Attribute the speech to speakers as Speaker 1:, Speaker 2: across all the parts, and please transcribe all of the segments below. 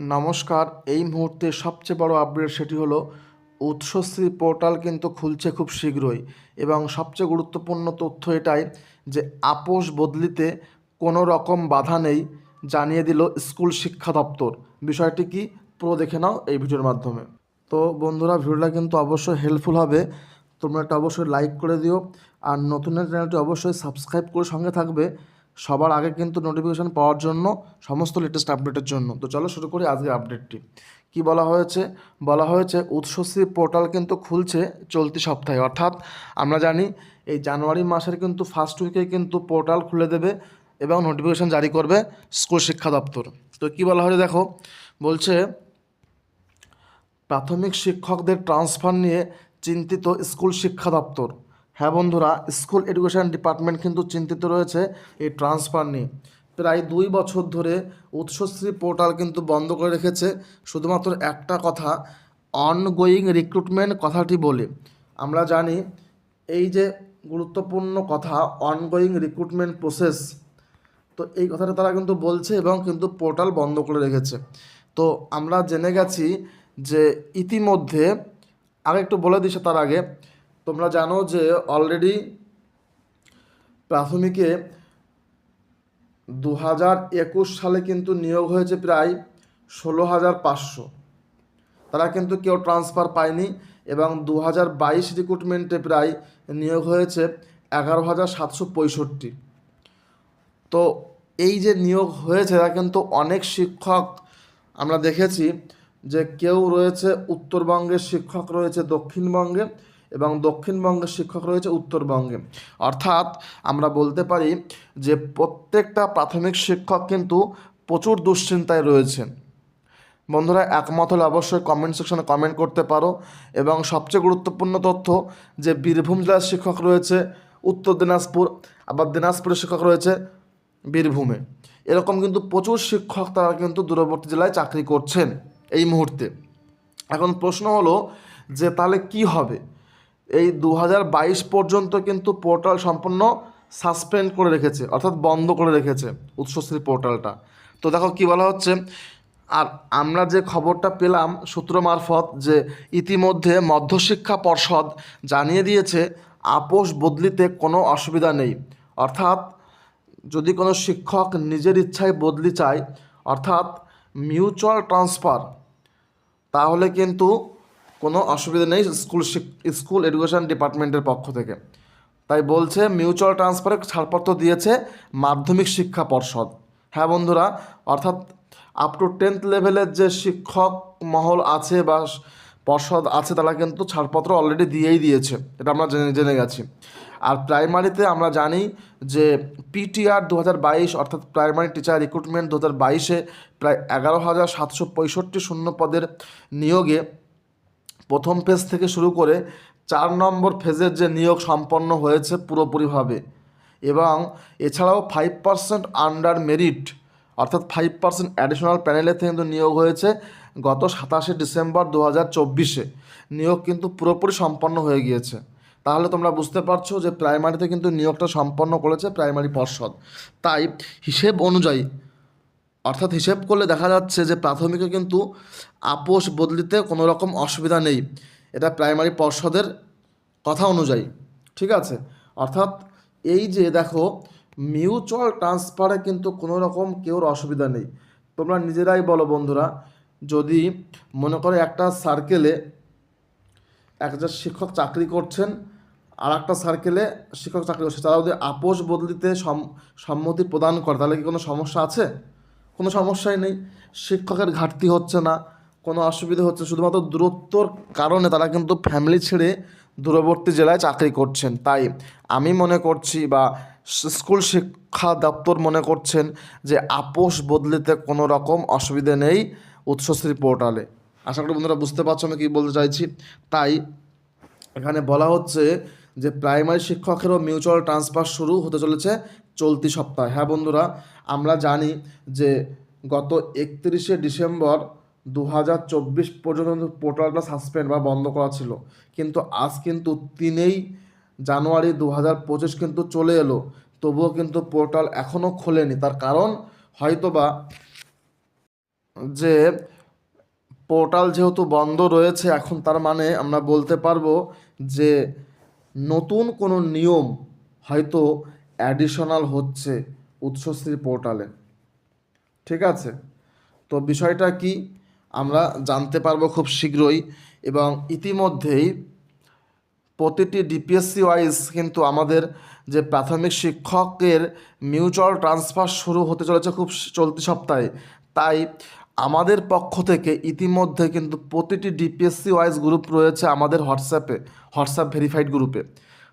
Speaker 1: নমস্কার, এই মুহূর্তে সবচেয়ে বড় আপডেট সেটি হলো, উৎসশ্রী পোর্টাল কিন্তু খুলছে খুব শীঘ্রই এবং সবচেয়ে গুরুত্বপূর্ণ তথ্য এটাই যে আপোষ বদলিতে কোনো রকম বাধা নেই জানিয়ে দিল স্কুল শিক্ষা দপ্তর। বিষয়টি কি পুরো দেখে নাও এই ভিডিওর মাধ্যমে। তো বন্ধুরা, ভিডিওটা কিন্তু অবশ্যই হেল্পফুল হবে। তোমরা এটা অবশ্যই লাইক করে দিও। আর নতুন চ্যানেলটি অবশ্যই সাবস্ক্রাইব করে সঙ্গে থাকবে। সবার আগে কিন্তু নোটিফিকেশান পাওয়ার জন্য সমস্ত লেটেস্ট আপডেটের জন্য। তো চলো শুরু করি আজকের আপডেটটি কি বলা হয়েছে? বলা হয়েছে উৎসশ্রী পোর্টাল কিন্তু খুলছে চলতি সপ্তাহে। অর্থাৎ আমরা জানি, এই জানুয়ারি মাসের কিন্তু ফার্স্ট উইকে কিন্তু পোর্টাল খুলে দেবে এবং নোটিফিকেশান জারি করবে স্কুল শিক্ষা দপ্তর। তো কি বলা হয়েছে দেখো, বলছে, প্রাথমিক শিক্ষকদের ট্রান্সফার নিয়ে চিন্তিত স্কুল শিক্ষা দপ্তর। হ্যাঁ বন্ধুরা, স্কুল এডুকেশন ডিপার্টমেন্ট কিন্তু চিন্তিত রয়েছে এই ট্রান্সফার নিয়ে। প্রায় দুই বছর ধরে উৎসশ্রী পোর্টাল কিন্তু বন্ধ করে রেখেছে। শুধুমাত্র একটা কথা অনগোয়িং রিক্রুটমেন্ট কথাটি বলে। আমরা জানি, এই যে গুরুত্বপূর্ণ কথা অনগোয়িং রিক্রুটমেন্ট প্রসেস তো এই কথাটা তারা কিন্তু বলছে এবং কিন্তু পোর্টাল বন্ধ করে রেখেছে। তো আমরা জেনে গেছি যে ইতিমধ্যে আগে একটু বলে দিছে তার আগে তোমরা জানো যে অলরেডি প্রাথমিকে দু হাজার একুশ সালে কিন্তু নিয়োগ হয়েছে প্রায় ষোলো হাজার পাঁচশো। তারা কিন্তু কেউ ট্রান্সফার পায়নি এবং দু হাজার বাইশ রিক্রুটমেন্টে প্রায় নিয়োগ হয়েছে এগারো হাজার সাতশো পঁয়ষট্টি। তো এই যে নিয়োগ হয়েছে তা কিন্তু অনেক শিক্ষক। আমরা দেখেছি যে কেউ রয়েছে উত্তরবঙ্গের শিক্ষক, রয়েছে দক্ষিণবঙ্গে। এবং দক্ষিণবঙ্গের শিক্ষক রয়েছে উত্তরবঙ্গে। অর্থাৎ আমরা বলতে পারি যে প্রত্যেকটা প্রাথমিক শিক্ষক কিন্তু প্রচুর দুশ্চিন্তায় রয়েছেন বন্ধুরা, একমত হলে অবশ্যই কমেন্ট সেকশনে কমেন্ট করতে পারো এবং সবচেয়ে গুরুত্বপূর্ণ তথ্য যে বীরভূম জেলার শিক্ষক রয়েছে উত্তর দিনাজপুর, আবার দিনাজপুরের শিক্ষক রয়েছে বীরভূমে। এরকম কিন্তু প্রচুর শিক্ষক তারা কিন্তু দূরবর্তী জেলায় চাকরি করছেন এই মুহূর্তে। এখন প্রশ্ন হলো যে তাহলে কি হবে? এই দু হাজার বাইশ পর্যন্ত কিন্তু পোর্টাল সম্পূর্ণ সাসপেন্ড করে রেখেছে, অর্থাৎ বন্ধ করে রেখেছে উৎসশ্রী পোর্টালটা। তো দেখো কি বলা হচ্ছে, আর আমরা যে খবরটা পেলাম সূত্র মারফত যে ইতিমধ্যে মধ্যশিক্ষা পর্ষদ জানিয়ে দিয়েছে, আপোষ বদলিতে কোনো অসুবিধা নেই। অর্থাৎ যদি কোনো শিক্ষক নিজের ইচ্ছায় বদলি চায়, অর্থাৎ মিউচুয়াল ট্রান্সফার, তাহলে কিন্তু কোনো অসুবিধা নেই স্কুল স্কুল এডুকেশন ডিপার্টমেন্টের পক্ষ থেকে। তাই বলছে, মিউচুয়াল ট্রান্সফারে ছাড়পত্র দিয়েছে মাধ্যমিক শিক্ষা পর্ষদ। হ্যাঁ বন্ধুরা, অর্থাৎ আপ টু টেন্থ লেভেলের যে শিক্ষক মহল আছে বা পর্ষদ আছে, তারা কিন্তু ছাড়পত্র অলরেডি দিয়েই দিয়েছে। এটা আমরা জেনে জেনে গেছি। আর প্রাইমারিতে আমরা জানি যে পিটিআর দু হাজার বাইশ, অর্থাৎ প্রাইমারি টিচার রিক্রুটমেন্ট দু হাজার বাইশে প্রায় এগারো হাজার সাতশো পঁয়ষট্টি শূন্য পদের নিয়োগে প্রথম ফেজ থেকে শুরু করে চার নম্বর ফেজের যে নিয়োগ সম্পন্ন হয়েছে পুরোপুরিভাবে এবং এছাড়াও ফাইভ পার্সেন্ট আন্ডার মেরিট অর্থাৎ ফাইভ পার্সেন্ট অ্যাডিশনাল প্যানেলের থেকে কিন্তু নিয়োগ হয়েছে গত সাতাশে ডিসেম্বর দু হাজার চব্বিশে। নিয়োগ কিন্তু পুরোপুরি সম্পন্ন হয়ে গিয়েছে। তাহলে তোমরা বুঝতে পারছ যে প্রাইমারিতে কিন্তু নিয়োগটা সম্পন্ন করেছে প্রাইমারি পর্ষদ। তাই হিসেব অনুযায়ী অর্থাৎ হিসেব করলে দেখা যাচ্ছে যে প্রাথমিকে কিন্তু আপোষ বদলিতে কোনো রকম অসুবিধা নেই। এটা প্রাইমারি পর্ষদের কথা অনুযায়ী, ঠিক আছে? অর্থাৎ এই যে দেখো মিউচুয়াল ট্রান্সফারে কিন্তু কোনো রকম কেউর অসুবিধা নেই। তোমরা নিজেরাই বলো বন্ধুরা, যদি মনে করো একটা সার্কেলে একজন শিক্ষক চাকরি করছেন আর একটা সার্কেলে শিক্ষক চাকরি করছে তারা যদি আপোষ বদলিতে সম- সম্মতি প্রদান করে, তাহলে কি কোনো সমস্যা আছে? কোনো সমস্যাই নেই। শিক্ষকের ঘাটতি হচ্ছে না, কোনো অসুবিধা হচ্ছে শুধুমাত্র দূরত্বর কারণে তারা কিন্তু ফ্যামিলি ছেড়ে দূরবর্তী জেলায় চাকরি করছেন। তাই আমি মনে করছি বা স্কুল শিক্ষা দপ্তর মনে করছেন যে আপোষ বদলিতে কোনো রকম অসুবিধে নেই উৎসশ্রী পোর্টালে। আশা করি বন্ধুরা বুঝতে পারছ আমি কী বলতে চাইছি। তাই এখানে বলা হচ্ছে যে প্রাইমারি শিক্ষকেরও মিউচুয়াল ট্রান্সফার শুরু হতে চলেছে চলতি সপ্তাহে। হ্যাঁ বন্ধুরা আমরা জানি যে গত একত্রিশে ডিসেম্বর দু হাজার চব্বিশ পর্যন্ত পোর্টালটা সাসপেন্ড বা বন্ধ করা ছিল। কিন্তু আজ কিন্তু তিনেই জানুয়ারি দু হাজার পঁচিশ কিন্তু চলে এলো। তবুও কিন্তু পোর্টাল এখনও খোলেনি। তার কারণ হয়তোবা যে পোর্টাল যেহেতু বন্ধ রয়েছে, এখন তার মানে আমরা বলতে পারব যে নতুন কোনো নিয়ম হয়তো অ্যাডিশনাল হচ্ছে। উৎসশ্রী পোর্টালে। ঠিক আছে? তো বিষয়টা কি? আমরা জানতে পারব খুব শীঘ্রই এবং ইতিমধ্যেই প্রতিটি ডিপিএসসি ওয়াইজ কিন্তু আমাদের যে প্রাথমিক শিক্ষকের মিউচুয়াল ট্রান্সফার শুরু হতে চলেছে খুব চলতি সপ্তাহে। তাই আমাদের পক্ষ থেকে ইতিমধ্যে কিন্তু প্রতিটি ডিপিএসসি ওয়াইজ গ্রুপ রয়েছে আমাদের হোয়াটসঅ্যাপে হোয়াটসঅ্যাপ ভেরিফাইড গ্রুপে।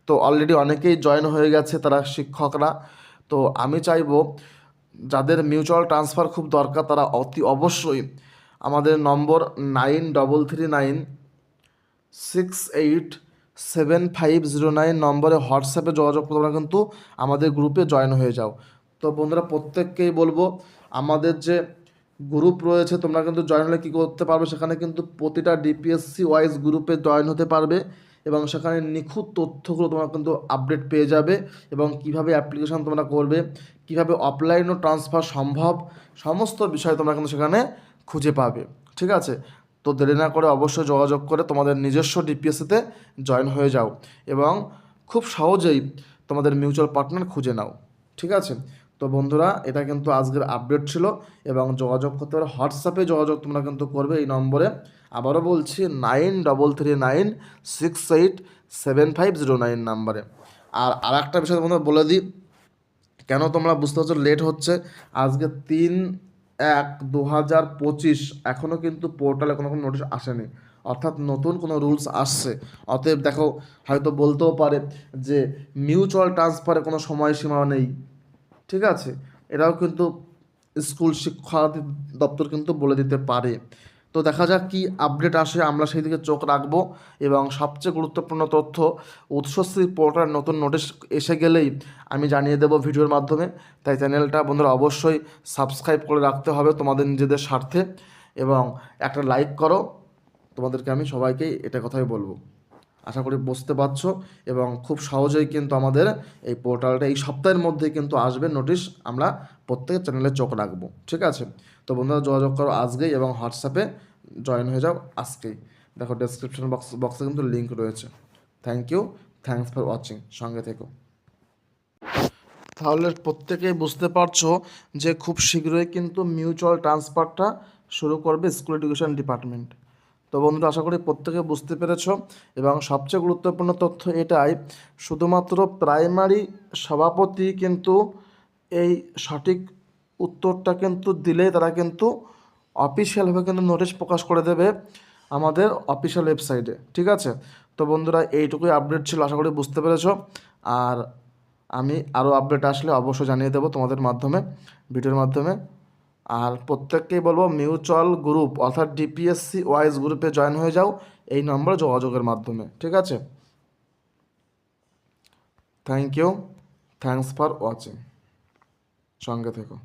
Speaker 1: তো অলরেডি অনেকেই জয়েন হয়ে গেছে তারা শিক্ষকরা। তো আমি চাইব যাদের মিউচুয়াল ট্রান্সফার খুব দরকার তারা অতি অবশ্যই আমাদের number nine double three nine six eight seven five zero nine নম্বরে হোয়াটসঅ্যাপে যোগাযোগ করে, তোমরা কিন্তু আমাদের গ্রুপে জয়েন হয়ে যাও। তো বন্ধুরা, প্রত্যেককেই বলব, আমাদের যে গ্রুপ রয়েছে, তোমরা কিন্তু জয়েন হলে কী করতে পারবে? সেখানে কিন্তু প্রতিটা ডিপিএসসি ওয়াইজ গ্রুপে জয়েন হতে পারবে। এবং সেখানে নিখুঁত তথ্যগুলো তোমরা কিন্তু আপডেট পেয়ে যাবে এবং কীভাবে অ্যাপ্লিকেশন তোমরা করবে, কীভাবে অফলাইনও ট্রান্সফার সম্ভব, সমস্ত বিষয় তোমরা কিন্তু সেখানে খুঁজে পাবে। ঠিক আছে? তো দেরি না করে অবশ্যই যোগাযোগ করে তোমাদের নিজস্ব ডিপিএসসিতে জয়েন হয়ে যাও এবং খুব সহজেই তোমাদের মিউচুয়াল পার্টনার খুঁজে নাও। ঠিক আছে? তো বন্ধুরা, এটা কিন্তু আজকের আপডেট ছিল এবং যোগাযোগ করতে পারো হোয়াটসঅ্যাপে যোগাযোগ তোমরা কিন্তু করবে এই নম্বরে। আবারও বলছি nine double three nine six eight seven five zero nine নাম্বারে। আর আর একটা বিষয় তোমাদের বলে দিই, কেন তোমরা বুঝতে পারছ লেট হচ্ছে? আজকে তিন এক দু হাজার পঁচিশ এখনও কিন্তু পোর্টালে কোনো কোনো নোটিশ আসেনি। অর্থাৎ নতুন কোনো রুলস আসছে। অতএব দেখো, হয়তো বলতেও পারে যে মিউচুয়াল ট্রান্সফারে কোনো সময়সীমা নেই। ঠিক আছে? এটাও কিন্তু স্কুল শিক্ষা দপ্তর কিন্তু বলে দিতে পারে। তো দেখা যাক কি আপডেট আসে, আমরা সেই দিকে চোখ রাখব এবং সবচেয়ে গুরুত্বপূর্ণ তথ্য, উৎসশ্রী পোর্টাল নতুন নোটিশ এসে গেলেই আমি জানিয়ে দেবো ভিডিওর মাধ্যমে। তাই চ্যানেলটা বন্ধুরা অবশ্যই সাবস্ক্রাইব করে রাখতে হবে তোমাদের নিজেদের স্বার্থে এবং একটা লাইক করো। তোমাদেরকে আমি সবাইকেই এটা কথাই বলব। আশা করি বুঝতে পারছ এবং খুব সহজেই কিন্তু আমাদের এই পোর্টালটা এই সপ্তাহের মধ্যে কিন্তু আসবে নোটিশ আমরা প্রত্যেক চ্যানেলে চোখ রাখব, ঠিক আছে? তো বন্ধুরা, যোগাযোগ করো আজকেই এবং হোয়াটসঅ্যাপে জয়েন হয়ে যাও আজকেই। দেখো ডেসক্রিপশন বক্স বক্সে কিন্তু লিঙ্ক রয়েছে। Thank you thanks for watching সঙ্গে থেকো। তাহলে প্রত্যেকেই বুঝতে পারছ যে খুব শীঘ্রই কিন্তু মিউচুয়াল ট্রান্সফারটা শুরু করবে স্কুল এডুকেশন ডিপার্টমেন্ট তো বন্ধুরা, আশা করি প্রত্যেকে বুঝতে পেরেছ। এবং সবচেয়ে গুরুত্বপূর্ণ তথ্য এটাই, শুধুমাত্র প্রাইমারি সভাপতি কিন্তু এই সঠিক উত্তরটা কিন্তু দিলেই তারা কিন্তু অফিসিয়ালভাবে কিন্তু নোটিশ প্রকাশ করে দেবে আমাদের অফিসিয়াল ওয়েবসাইটে, ঠিক আছে? তো বন্ধুরা, এইটুকুই আপডেট ছিল, আশা করি বুঝতে পেরেছ। আর আমি আরও আপডেট আসলে অবশ্যই জানিয়ে দেবো তোমাদের মাধ্যমে, ভিডিওর মাধ্যমে। আর প্রত্যেককেই বলব মিউচুয়াল গ্রুপ অর্থাৎ ডিপিএসসি ওয়াইজ গ্রুপে জয়েন হয়ে যাও এই নম্বরে যোগাযোগের মাধ্যমে, ঠিক আছে? Thank you thanks for watching সঙ্গে থেকো।